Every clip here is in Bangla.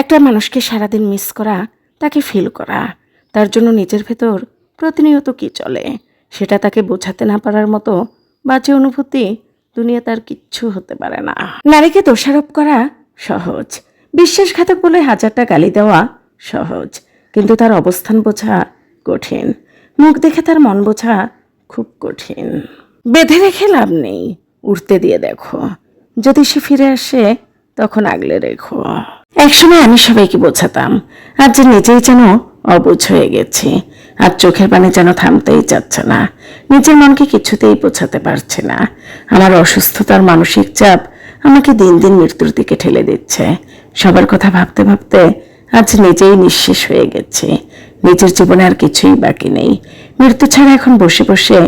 একটা মানুষকে সারাদিন মিস করা, তাকে ফিল করা, তার জন্য নিজের ভেতর প্রতিনিয়ত কি চলে, সেটা তাকে বোঝাতে না পারার মতো বাজে অনুভূতি দুনিয়া তার কিচ্ছু হতে পারে না। নারীকে দোষারোপ করা সহজ, বিশ্বাসঘাতক বলে হাজারটা গালি দেওয়া সহজ, কিন্তু তার অবস্থান বোঝা কঠিন, মুখ দেখে তার মন বোঝা খুব কঠিন। বেঁধে রেখে লাভ নেই উঠতে দিয়ে দেখো, যদি সে ফিরে আসে, তখন আগলে রেখো। একসময় আমি সবাইকে বোঝাতাম আজ নিজেই যেন অবুঝ হয়ে গেছি, আর চোখের পানি যেন থামতেই চাচ্ছে না, নিজের মনকে কিছুতেই বোঝাতে পারছে না। আমার অসুস্থতার মানসিক চাপ আমাকে দিন দিন মৃত্যুর দিকে ঠেলে দিচ্ছে। সবার কথা ভাবতে ভাবতে আজ নিজেই নিঃশেষ হয়ে গেছে। নিজের জীবনে আর কিছুই বাকি নেই। মৃত্যু ছাড়া এখন বসে বসে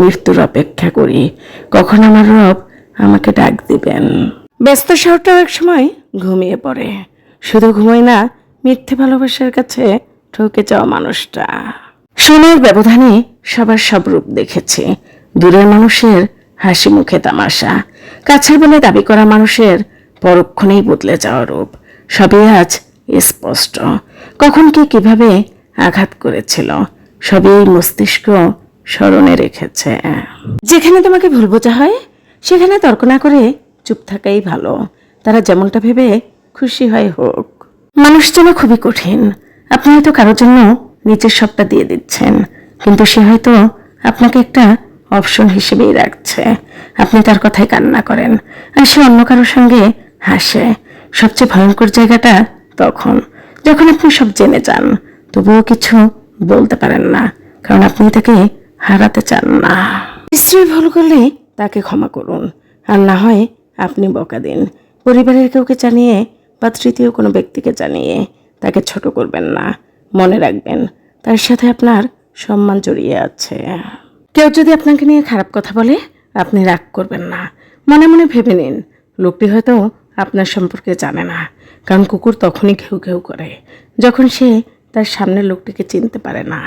মৃত্যুর অপেক্ষা করি। কখন আমার রব আমাকে ডাক দিবেন? ব্যস্ত শহরটাও এক সময় ঘুমিয়ে পড়ে। শুধু ঘুমোয় না, মিথ্যে ভালোবাসার কাছে ঠকে যাওয়া মানুষটা। সময়ের ব্যবধানে সবার সব রূপ দেখেছি। দূরের মানুষের হাসি মুখে তামাশা। কাছের বলে দাবি করা মানুষের পরক্ষণেই বদলে যাওয়া রূপ। সবই আজ স্পষ্ট। কখন কে কীভাবে আঘাত করেছিল, সবই মস্তিষ্ক স্মরণে রেখেছে। যেখানে তোমাকে ভুল বোঝা হয়, সেখানে তর্ক না করে চুপ থাকাই ভালো। তারা যেমনটা ভেবে খুশি হয় হোক। মানুষ যেন খুবই কঠিন, আপনি হয়তো কারোর জন্য নিজের সবটা দিয়ে দিচ্ছেন, কিন্তু সে হয়তো আপনাকে একটা অপশন হিসেবেই রাখছে। আপনি তার কথায় কান্না করেন, আর সে অন্য কারোর সঙ্গে হাসে। সবচেয়ে ভয়ঙ্কর জায়গাটা তখন, যখন আপনি সব জেনে যান, তবুও কিছু বলতে পারেন না, কারণ আপনি তাকে হারাতে চান না। স্ত্রী ভুল করলে তাকে ক্ষমা করুন, আর না হয় আপনি বকা দিন। পরিবারের কাউকে জানিয়ে বা তৃতীয় কোনো ব্যক্তিকে জানিয়ে তাকে ছোট করবেন না। মনে রাখবেন, তার সাথে আপনার সম্মান জড়িয়ে আছে। কেউ যদি আপনাকে নিয়ে খারাপ কথা বলে, আপনি রাগ করবেন না। মনে মনে ভেবে নিন, লোকটি হয়তো আপনার সম্পর্কে জানে না। কারণ কুকুর তখনই ঘেউ ঘেউ করে, যখন সে তার সামনের লোকটিকে চিনতে পারে না।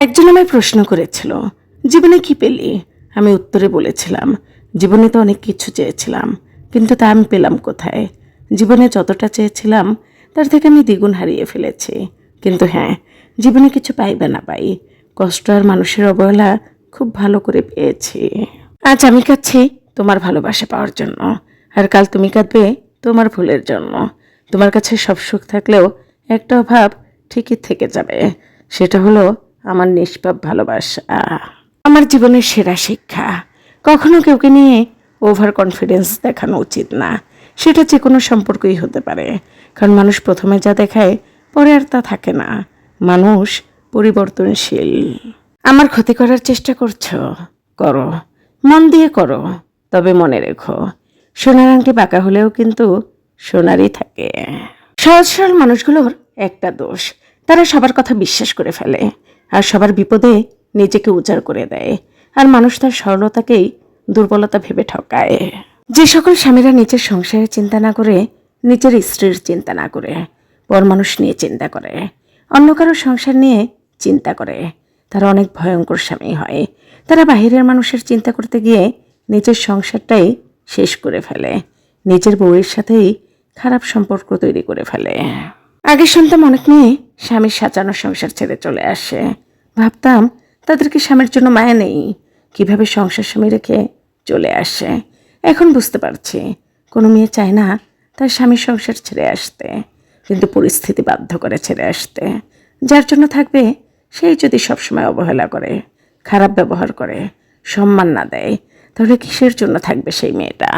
একজন আমায় প্রশ্ন করেছিল, জীবনে কি পেলি? আমি উত্তরে বলেছিলাম, জীবনে তো অনেক কিছু চেয়েছিলাম। কিন্তু তা আমি পেলাম কোথায়? জীবনে যতটা চেয়েছিলাম, তার থেকে আমি দ্বিগুণ হারিয়ে ফেলেছি। কিন্তু হ্যাঁ জীবনে কিছু পাইবে না পাই, কষ্ট আর মানুষের অবহেলা খুব ভালো করে পেয়েছি। আজ আমি কাচ্ছি তোমার ভালোবাসা পাওয়ার জন্য, আর কাল তুমি কাঁদবে তোমার ভুলের জন্য। তোমার কাছে সব সুখ থাকলেও একটা অভাব ঠিকই থেকে যাবে, সেটা হলো আমার নিষ্পাপ ভালোবাসা। আমার জীবনের সেরা শিক্ষা। কখনো কেউকে নিয়ে ওভার কনফিডেন্স দেখানো উচিত না। সেটা যে কোনো সম্পর্কই হতে পারে। কারণ মানুষ প্রথমে যা দেখায়, পরে আর তা থাকে না। মানুষ পরিবর্তনশীল। আমার ক্ষতি করার চেষ্টা করছ? করো। মন দিয়ে করো। তবে মনে রেখো, সোনার আংটি বাঁকা হলেও কিন্তু সোনারই থাকে। সহজ সরল মানুষগুলোর একটা দোষ, তারা সবার কথা বিশ্বাস করে ফেলে, আর সবার বিপদে নিজেকে উজাড় করে দেয়। আর মানুষ তার সরলতাকেই দুর্বলতা ভেবে ঠকায়। যে সকল স্বামীরা নিজের সংসারের চিন্তা না করে, নিজের স্ত্রীর চিন্তা না করে পর মানুষ নিয়ে চিন্তা করে, অন্য কারও সংসার নিয়ে চিন্তা করে, তারা অনেক ভয়ঙ্কর স্বামী হয়। তারা বাহিরের মানুষের চিন্তা করতে গিয়ে নিজের সংসারটাই শেষ করে ফেলে, নিজের বউয়ের সাথেই খারাপ সম্পর্ক তৈরি করে ফেলে। আগে শুনতাম অনেক মেয়ে স্বামীর সাজানো সংসার ছেড়ে চলে আসে। ভাবতাম, তাদেরকে স্বামীর জন্য মায়া নেই। কীভাবে সংসার স্বামী রেখে চলে আসে? এখন বুঝতে পারছি। কোনো মেয়ে চায় না তার স্বামীর সংসার ছেড়ে আসতে, কিন্তু পরিস্থিতি বাধ্য করে ছেড়ে আসতে। যার জন্য থাকবে, সেই যদি সবসময় অবহেলা করে, খারাপ ব্যবহার করে, সম্মান না দেয়, তাহলে কিসের জন্য থাকবে সেই মেয়েটা?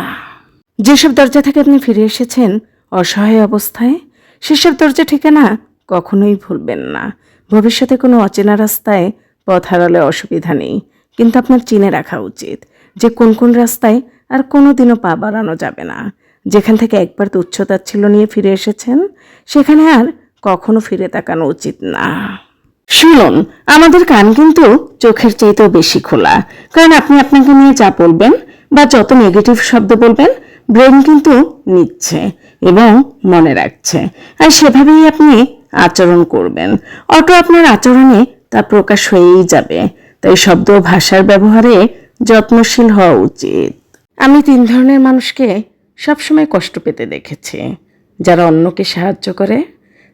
যেসব দরজা থেকে আপনি ফিরে এসেছেন অসহায় অবস্থায়, সেসব দরজা ঠিকানা কখনোই ভুলবেন না। ভবিষ্যতে কোনো অচেনা রাস্তায় পথ হারালে অসুবিধা নেই। কিন্তু আপনার চিনে রাখা উচিত যে কোন কোন রাস্তায় আর কোনো দিনও পা বাড়ানো যাবে না। যেখান থেকে একবার তুচ্ছতাচ্ছিল্য নিয়ে ফিরে এসেছেন, সেখানে আর কখনো ফিরে তাকানো উচিত না। শুনুন, আমাদের কান কিন্তু চোখের চাইতেও বেশি খোলা। কারণ আপনি আপনাকে নিয়ে যা বলবেন বা যত নেগেটিভ শব্দ বলবেন ব্রেন কিন্তু নিচ্ছে এবং মনে রাখছে। আর সেভাবেই আপনি আচরণ করবেন। অটো আপনার আচরণে তা প্রকাশ হয়েই যাবে। তাই শব্দ ভাষার ব্যবহারে যত্নশীল হওয়া উচিত। আমি তিন ধরনের মানুষকে সবসময় কষ্ট পেতে দেখেছি। যারা অন্যকে সাহায্য করে,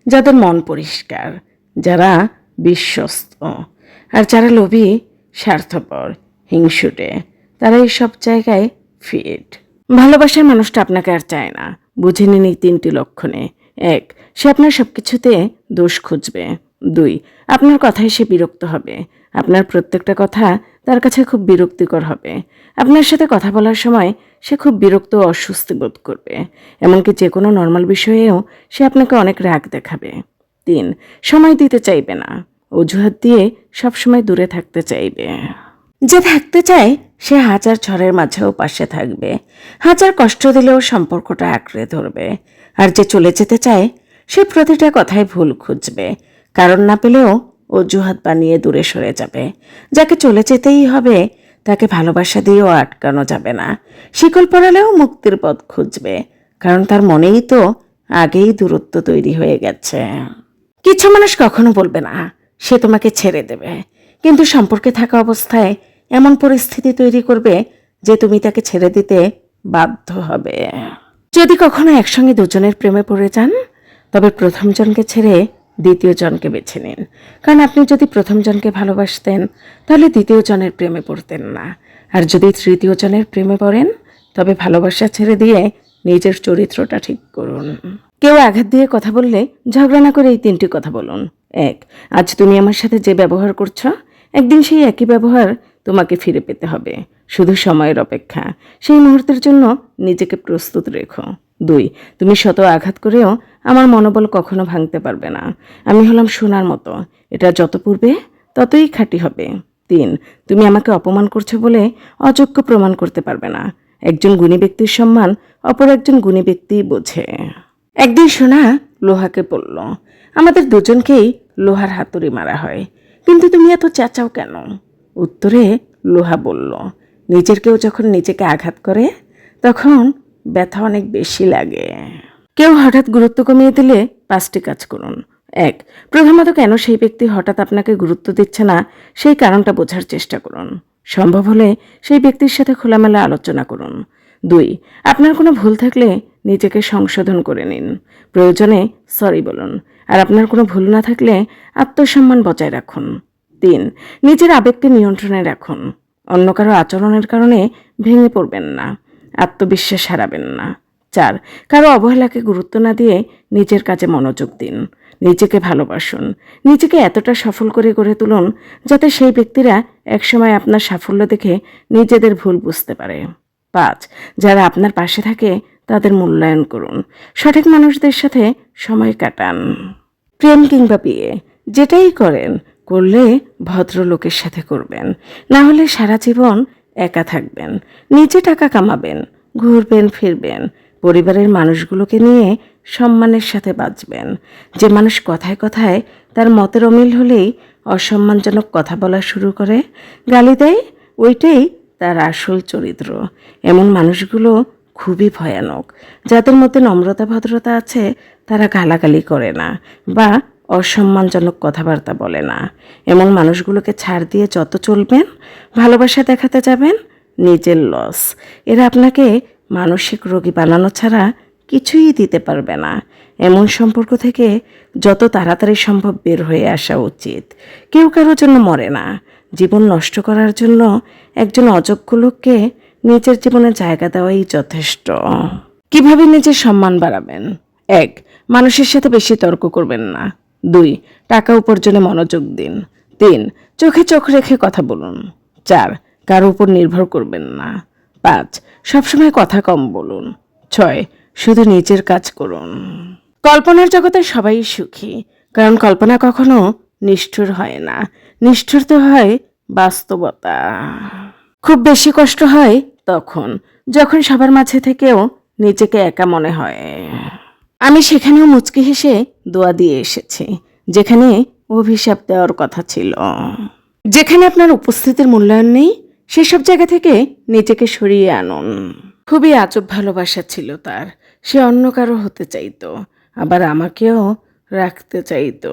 যাদের মন পরিষ্কার, যারা বিশ্বস্ত, আর যারা লোভী, স্বার্থপর, হিংসুটে তারা এই সব জায়গায় ফিট ভালোবাসার মানুষটা আপনাকে আর চায় না। বুঝে নিন এই তিনটি লক্ষণে। এক, সে আপনার সব কিছুতে দোষ খুঁজবে। দুই, আপনার কথায় সে বিরক্ত হবে। আপনার প্রত্যেকটা কথা তার কাছে খুব বিরক্তিকর হবে। আপনার সাথে কথা বলার সময় সে খুব বিরক্ত ও অস্বস্তি বোধ করবে। এমনকি যে কোনো নর্মাল বিষয়েও সে আপনাকে অনেক রাগ দেখাবে। তিন, সময় দিতে চাইবে না। অজুহাত দিয়ে সবসময় দূরে থাকতে চাইবে। যে থাকতে চায়, সে হাজার ঝড়ের মাঝেও পাশে থাকবে। হাজার কষ্ট দিলেও সম্পর্কটা আঁকড়ে ধরবে। আর যে চলে যেতে চায়, সে প্রতিটা কথায় ভুল খুঁজবে। কারণ না পেলেও অজুহাত বানিয়ে দূরে সরে যাবে। যাকে চলে যেতেই হবে, তাকে ভালোবাসা দিয়েও আটকানো যাবে না। শিকল পড়ালেও মুক্তির পথ খুঁজবে, কারণ তার মনেই তো আগেই দূরত্ব তৈরি হয়ে গেছে। কিছু মানুষ কখনো বলবে না, সে তোমাকে ছেড়ে দেবে। কিন্তু সম্পর্কে থাকা অবস্থায় এমন পরিস্থিতি তৈরি করবে যে তুমি তাকে ছেড়ে দিতে বাধ্য হবে। যদি কখনো একসঙ্গে দুজনের প্রেমে পড়ে যান, তবে প্রথমজনকে ছেড়ে দ্বিতীয় জনকে বেছে নিন। কারণ আপনি যদি প্রথম জনকে ভালোবাসতেন, তাহলে দ্বিতীয় জনের প্রেমে পড়তেন না। আর যদি তৃতীয় জনের প্রেমে পড়েন, তবে ভালোবাসা ছেড়ে দিয়ে নিজের চরিত্রটা ঠিক করুন। কেউ আঘাত দিয়ে কথা বললে ঝগড়া না করে এই তিনটি কথা বলুন। এক, আজ তুমি আমার সাথে যে ব্যবহার করছ, একদিন সেই একই ব্যবহার তোমাকে ফিরে পেতে হবে। শুধু সময়ের অপেক্ষা। সেই মুহূর্তের জন্য নিজেকে প্রস্তুত রেখো। দুই, তুমি শত আঘাত করেও আমার মনোবল কখনো ভাঙতে পারবে না। আমি হলাম সোনার মতো। এটা যত পূর্বে, ততই খাঁটি হবে। তিন, তুমি আমাকে অপমান করছ বলে অযোগ্য প্রমাণ করতে পারবে না। একজন গুণী ব্যক্তির সম্মান অপর একজন গুণী ব্যক্তি বোঝে। একদিন সোনা লোহাকে বলল, আমাদের দুজনকেই লোহার হাতুড়ি মারা হয়। কিন্তু তুমি এত চেঁচাও কেন? উত্তরে লোহা বলল, নিজের কেউ যখন নিজেকে আঘাত করে, তখন ব্যথা অনেক বেশি লাগে। কেউ হঠাৎ গুরুত্ব কমিয়ে দিলে পাঁচটি কাজ করুন। এক, প্রথমত কেন সেই ব্যক্তি হঠাৎ আপনাকে গুরুত্ব দিচ্ছে না? সেই কারণটা বোঝার চেষ্টা করুন। সম্ভব হলে সেই ব্যক্তির সাথে খোলামেলা আলোচনা করুন। দুই, আপনার কোনো ভুল থাকলে নিজেকে সংশোধন করে নিন। প্রয়োজনে সরি বলুন। আর আপনার কোনো ভুল না থাকলে আত্মসম্মান বজায় রাখুন। তিন, নিজের আবেগকে নিয়ন্ত্রণে রাখুন। অন্য কারও আচরণের কারণে ভেঙে পড়বেন না। আত্মবিশ্বাস হারাবেন না। চার, কারও অবহেলাকে গুরুত্ব না দিয়ে নিজের কাজে মনোযোগ দিন। নিজেকে ভালোবাসুন। নিজেকে এতটা সফল করে গড়ে তুলুন যাতে সেই ব্যক্তিরা একসময় আপনার সাফল্য দেখে নিজেদের ভুল বুঝতে পারে। পাঁচ, যারা আপনার পাশে থাকে তাদের মূল্যায়ন করুন। সঠিক মানুষদের সাথে সময় কাটান। প্রেম কিংবা বিয়ে, যেটাই করেন, করলে ভদ্রলোকের সাথে করবেন। না হলে সারা জীবন একা থাকবেন, নিজে টাকা কামাবেন, ঘুরবেন, ফিরবেন, পরিবারের মানুষগুলোকে নিয়ে সম্মানের সাথে বাঁচবেন। যে মানুষ কথায় কথায় তার মতের অমিল হলেই অসম্মানজনক কথা বলা শুরু করে, গালি দেয়, ওইটাই তার আসল চরিত্র। এমন মানুষগুলো খুবই ভয়ানক। যাদের মধ্যে নম্রতা, ভদ্রতা আছে, তারা গালাগালি করে না, বা অসম্মানজনক কথাবার্তা বলে না। এমন মানুষগুলোকে ছাড় দিয়ে যত চলবেন, ভালোবাসা দেখাতে যাবেন, নিজের লস এরা আপনাকে মানসিক রোগী বানানো ছাড়া কিছুই দিতে পারবে না। এমন সম্পর্ক থেকে যত তাড়াতাড়ি সম্ভব বের হয়ে আসা উচিত। কেউ কারোর জন্য মরে না। জীবন নষ্ট করার জন্য একজন অযোগ্য লোককে নিজের জীবনে জায়গা দেওয়াই যথেষ্ট। কীভাবে নিজের সম্মান বাড়াবেন? এক, মানুষের সাথে বেশি তর্ক করবেন না। দুই, টাকা উপার্জনে মনোযোগ দিন। তিন, চোখে চোখ রেখে কথা বলুন। চার, কারও উপর নির্ভর করবেন না। পাঁচ, সবসময় কথা কম বলুন। ছয়, শুধু নিজের কাজ করুন। কল্পনার জগতে সবাই সুখী, কারণ কল্পনা কখনো নিষ্ঠুর হয় না। নিষ্ঠুর তো হয় বাস্তবতা। খুব বেশি কষ্ট হয় তখন, যখন সবার মাঝে থেকেও নিজেকে একা মনে হয়। আমি সেখানেও মুচকি হেসে দোয়া দিয়ে এসেছি, যেখানে অভিশাপ দেওয়ার কথা ছিল। যেখানে আপনার উপস্থিতির মূল্যায়ন নেই, সেসব জায়গা থেকে নিজেকে সরিয়ে আনুন। খুবই আচব ভালোবাসা ছিল তার। সে অন্য কারও হতে চাইতো, আবার আমাকেও রাখতে চাইতো।